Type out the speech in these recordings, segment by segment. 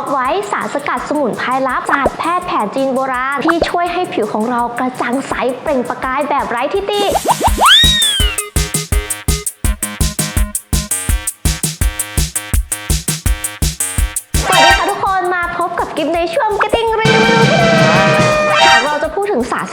Off White สารสกัดสมุนไพรลับศากแพทย์แผนจีนโบราณ ที่ช่วยให้ผิวของเรากระจ่างใสเปล่งประกายแบบไร้ที่ติ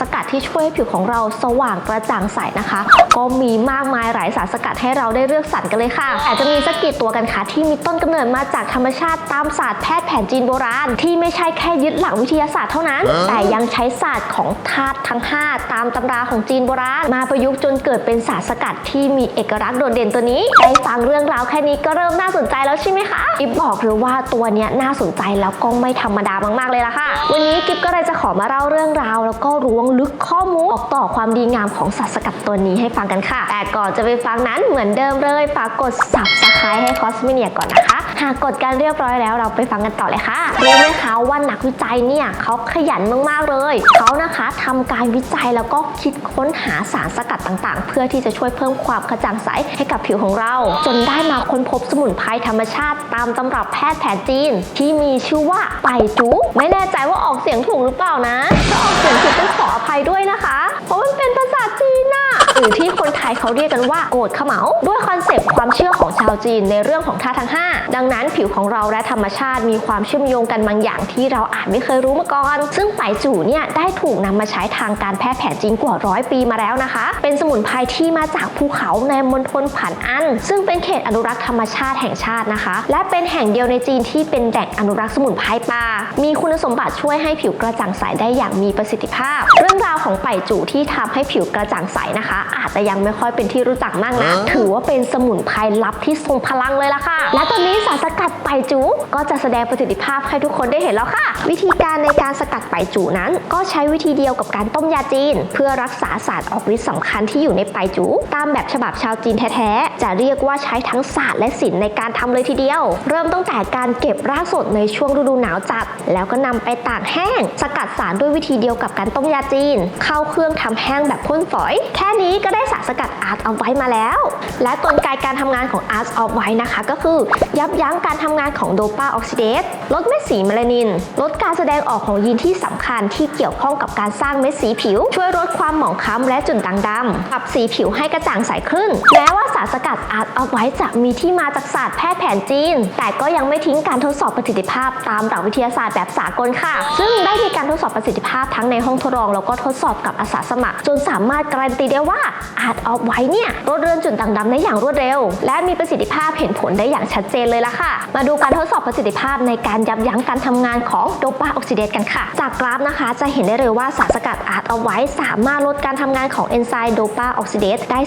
สารสกัดที่ช่วยให้ผิวของเราสว่างกระจ่างใสนะคะ ก็มีมากมายหลายสารสกัดให้เราได้เลือกสรรกันเลยค่ะแต่จะมีสักกี่ตัวกันคะที่มีต้นกำเนิดมาจากธรรมชาติตามศาสตร์แพทย์แผนจีนโบราณ ที่ไม่ใช่แค่ยึดหลักวิทยาศาสตร์เท่านั้น แต่ยังใช้ศาสตร์ของธาตุทั้ง 5 ตามตำราของจีนโบราณ มาประยุกต์จนเกิดเป็นสารสกัดที่มีเอกลักษณ์โดดเด่นตัวนี้ได้ฟังเรื่องราวแค่นี้ก็เริ่มน่าสนใจแล้วใช่ไหมคะอิฟบอกเลยว่าตัวเนี้ยน่าสนใจแล้วก็ไม่ธรรมดามาก ๆเลยล่ะค่ะ วันนี้กิฟก็เลยจะขอมาเล่าเรื่องราว แล้วก็ล้วงลึกข้อมูลออกต่อความดีงามของสัตว์สกัดตัวนี้ให้ฟังกันค่ะ แต่ก่อนจะไปฟังนั้นเหมือนเดิมเลยฝากกด subscribe ให้คอสมิเนียก่อนนะคะ หากกดการเรียบร้อยแล้วเราไปฟังกันต่อเลยค่ะรู้ไหมคะว่านักวิจัยเนี่ยเขาขยันมากๆเลยเขานะคะทำการวิจัยแล้วก็คิดค้นหาสารสกัดต่างๆ เพื่อที่จะช่วยเพิ่มความกระจ่างใสให้กับผิวของเรา จนได้มาค้นพบสมุนไพรธรรมชาติ ตามตำรับแพทย์แผนจีน ที่มีชื่อว่าไปจูไม่แน่ใจว่าออกเสียงถูกหรือเปล่านะถ้าออกเสียงผิดต้องขออภัยด้วยนะคะ เพราะมันเป็นภาษา หรือที่คนไทยเขาเรียกกันว่าโกดขมเหลาด้วยคอนเซปต์ความเชื่อของชาวจีนในเรื่องของธาตุทั้ง 5 ดังนั้นผิวของเราและธรรมชาติมีความเชื่อมโยงกันบางอย่างที่เราอาจไม่เคยรู้มาก่อน ซึ่งไปจู่เนี่ยได้ถูกนำมาใช้ทางการแพทย์แผนจีนกว่าร้อยปีมาแล้วนะคะ เป็นสมุนไพรที่มาจากภูเขาในมณฑลผันอัน ซึ่งเป็นเขตอนุรักษ์ธรรมชาติแห่งชาตินะคะ และเป็นแห่งเดียวในจีนที่เป็นแหล่งอนุรักษ์สมุนไพรป่ามีคุณสมบัติช่วยให้ผิวกระจ่างใสได้อย่างมีประสิทธิภาพ เรื่องราวของไปจู่ที่ทำให้ผิวกระจ่างใสนะคะอาจจะยังไม่ค่อยเป็นที่รู้จักมากนะถือว่าเป็นสมุนไพรลับที่ทรงพลังเลยล่ะค่ะ และตอนนี้สารสกัดไปจูก็จะแสดงประสิทธิภาพให้ทุกคนได้เห็นแล้วค่ะ วิธีการในการสกัดไปจูนั้น ก็ใช้วิธีเดียวกับการต้มยาจีน เพื่อรักษาสารออกฤทธิ์สำคัญที่อยู่ในไปจู ตามแบบฉบับชาวจีนแท้ๆจะเรียกว่าใช้ทั้งศาสตร์และศิลป์ในการทำเลยทีเดียว เริ่มตั้งแต่การเก็บรากสดในช่วงฤดูหนาวจัด แล้วก็นำไปตากแห้ง สกัดสารด้วยวิธีเดียวกับการต้มยาจีน เข้าเครื่องทำแห้งแบบพ่นฝอย แค่นี้ก็ได้สารสกัดอาร์ตเอาไว้มาแล้ว และกลไกการทำงานของ Art of White นะคะ ก็คือยับยั้งการทำงานของโดปาออกซิเดสลดเม็ดสีเมลานิน ลดการแสดงออกของยีนที่สำคัญที่เกี่ยวข้องกับการสร้างเม็ดสีผิว ช่วยลดความหมองคล้ำและจุดด่างดำปรับสีผิวให้กระจ่างใสขึ้นแม้ว่าสารสกัด Art of White จะมีที่มาจากศาสตร์แพทย์แผนจีน แต่ก็ยังไม่ทิ้งการทดสอบประสิทธิภาพตามหลักวิทยาศาสตร์แบบสากลค่ะ ซึ่งได้มีการทดสอบประสิทธิภาพทั้งในห้องทดลองแล้วก็ทดสอบกับอาสาสมัคร จนสามารถการันตีได้ว่า Art of White เนี่ยลดเรือนจุดด่างดำได้อย่างรวดเร็ว และมีประสิทธิภาพเห็นผลได้อย่างชัดเจนเลยล่ะค่ะ มาดูการทดสอบประสิทธิภาพในการยับยั้งการทำงานของโดปาออกซิเดสกันค่ะ จากกราฟนะคะ จะเห็นได้เลยว่าสารสกัด Art of White สามารถลดการทำงานของเอนไซม์โดปาออกซิเดสได้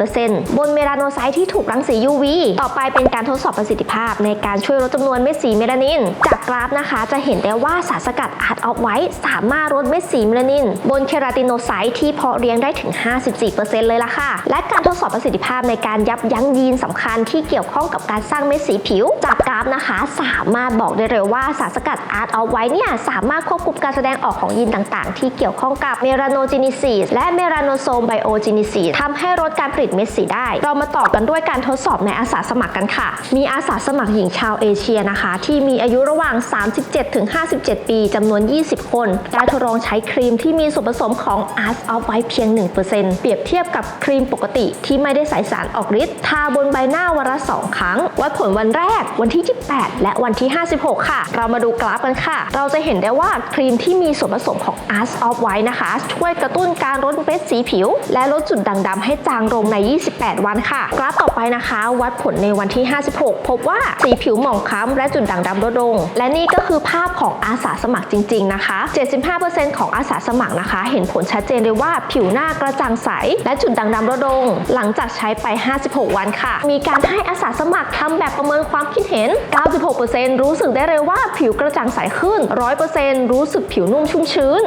47%บนเมลาโนไซต์ที่ถูกรังสี UV ต่อไปเป็นการทดสอบประสิทธิภาพ ในการช่วยลดจำนวนเม็ดสีเมลานิน จากกราฟนะคะจะเห็นได้ว่าสารสกัด Art of White สามารถลดเม็ดสีเมลานิน บนเคราติโนไซต์ที่เพาะเลี้ยงได้ถึง 54%เลยล่ะค่ะ และการทดสอบประสิทธิภาพในการยับยั้งยีนสำคัญที่เกี่ยวข้องกับการสร้างเม็ดสีผิว จากกราฟนะคะ สามารถบอกได้เลยว่าสารสกัด Art of White เนี่ยสามารถควบคุมการแสดงออกของยีนต่างๆ ที่เกี่ยวข้องกับเมลาโนจินิซีสและเมลาโนโซมไบโอจินิซีสทำให้ลดการผลิตเม็ดสีได้ เรามาต่อกันด้วยการทดสอบในอาสาสมัครกันค่ะ มีอาสาสมัครหญิงชาวเอเชียนะคะ ที่มีอายุระหว่าง 37-57ปีจำนวน 20 คน ได้ทดลองใช้ครีมที่มีส่วนผสมของ Art of White เพียง 1%เปรียบเทียบกับครีมปกติที่ไม่ได้ใส่สารออกฤทธิ์ทาบนใบหน้าวันละ 2 ครั้ง วัดผลวันแรกวันที่ 28 และวันที่ 56 ค่ะ เรามาดูกราฟกันค่ะ เราจะเห็นได้ว่าครีมที่มีส่วนผสมของ Art of White นะคะ ช่วยกระตุ้นการลดเม็ดสีผิว และลดจุดด่างดำให้จางลงใน 28 วันค่ะ กราฟต่อไปนะคะ วัดผลในวันที่ 56 พบว่าสีผิวหมองคล้ำและจุดด่างดำลดลง และนี่ก็คือภาพของอาสาสมัครจริง ๆ นะคะ 75%ของอาสาสมัครนะคะ เห็นผลชัดเจนเลยว่าผิวหน้ากระจ่างใสและจุดด่างดำลดลง หลังจากใช้ไป 56 วันค่ะ มีการให้อาสาสมัครทำแบบประเมินความคิดเห็น 96%รู้สึกได้เลยว่าผิวกระจ่างใสขึ้น 100%รู้สึกผิวนุ่มชุ่มชื้น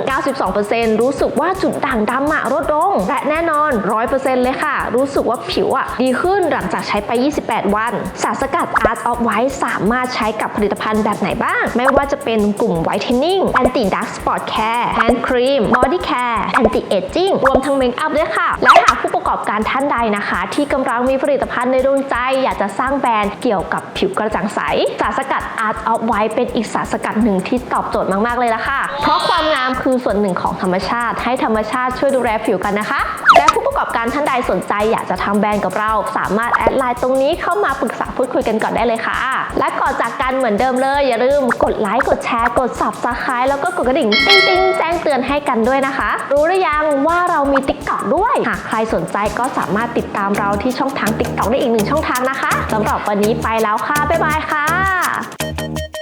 92%รู้สึกว่าจุดด่างดำอะลดลง และแน่นอน 100%เลยค่ะ รู้สึกว่าผิวอะดีขึ้นหลังจากใช้ไป 28 วัน สารสกัด Art of White สามารถใช้กับผลิตภัณฑ์แบบไหนบ้าง ไม่ว่าจะเป็นกลุ่ม Whitening Anti Dark Spot Care Hand Cream Body Care Anti Aging รวมทั้งเมคอัพด้วยค่ะและหากผู้ประกอบการท่านใดนะคะ ที่กำลังมีผลิตภัณฑ์ในดวงใจ อยากจะสร้างแบรนด์เกี่ยวกับผิวกระจ่างใส สารสกัด Art of White เป็นอีกสารสกัดหนึ่งที่ตอบโจทย์มาก ๆ เลยละค่ะ เพราะความงามคือส่วนหนึ่งของธรรมชาติ ให้ธรรมชาติช่วยดูแลผิวกันนะคะและ ประกอบการท่านใดสนใจอยากจะทำแบรนด์กับเรา สามารถแอดไลน์ตรงนี้เข้ามาปรึกษาพูดคุยกันก่อนได้เลยค่ะ และก่อนจากกันเหมือนเดิมเลย อย่าลืมกดไลค์กดแชร์กด subscribe แล้วก็กดกระดิ่งติ๊งติ๊งแจ้งเตือนให้กันด้วยนะคะ รู้หรือยังว่าเรามี TikTok ด้วยหากใครสนใจก็สามารถติดตามเราที่ช่องทาง TikTok ได้อีกหนึ่งช่องทางนะคะสำหรับวันนี้ไปแล้วค่ะบ๊ายบายค่ะ